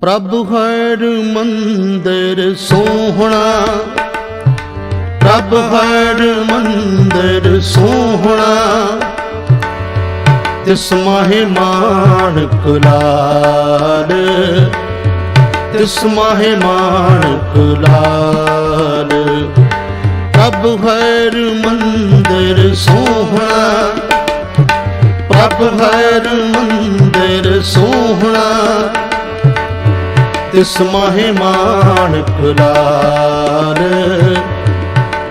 ਪ੍ਰਭ ਹਰ ਮੰਦਰ ਸੋਹਣਾ। ਪ੍ਰਭ ਹਰ ਮੰਦਰ ਸੋਹਣਾ। ਤਿਸ ਮਾਹੇ ਮਾਣਕ ਲਾਲ ਤਿਸ ਮਾਹੇ ਮਾਣਕ ਲਾਲ। ਪ੍ਰਭ ਹਰ ਮੰਦਰ ਸੋਹਣਾ। ਪ੍ਰਭ ਹਰ ਮੰਦਰ ਸੋਹਣਾ। ਤਿਸ ਮਾਹੇ ਮਾਣਕ ਲਾਲ।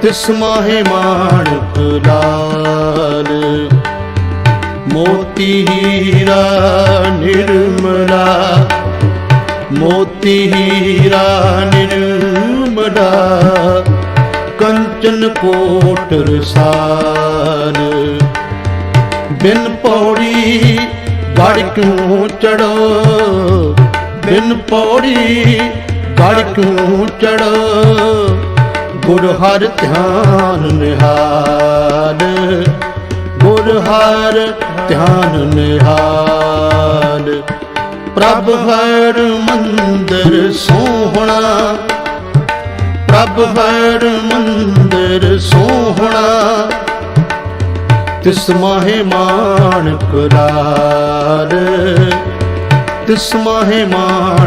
ਤਿਸ ਮਾਹੇ ਮਾਣਕ ਲਾਲ। ਮੋਤੀ ਹੀਰਾ ਨਿਰਮਲਾ। ਮੋਤੀ ਹੀਰਾ ਨਿਰਮਲਾ। ਕੰਚਨ ਕੋਟ ਰਸਾਲ। ਬਿਨ ਪੌੜੀ ਗੜ ਕਿਉਂ ਚੜੋ ਬਿਨ ਪੌੜੀ ਗੜ ਕਿਉਂ ਚੜੋ? ਗੁਰ ਹਰ ਧਿਆਨ ਨਿਹਾਲ ਗੁਰ ਹਰ ਧਿਆਨ ਨਿਹਾਲ ਪ੍ਰਭ ਹਰ ਮੰਦਰ ਸੋਹਣਾ, ਪ੍ਰਭ ਹਰ ਮੰਦਰ ਸੋਹਣਾ, ਤਿਸ ਮਾਹੇ ਮਾਣਕ ਲਾਲ ਤਿਸ ਮਾਹੇ ਮਾਣ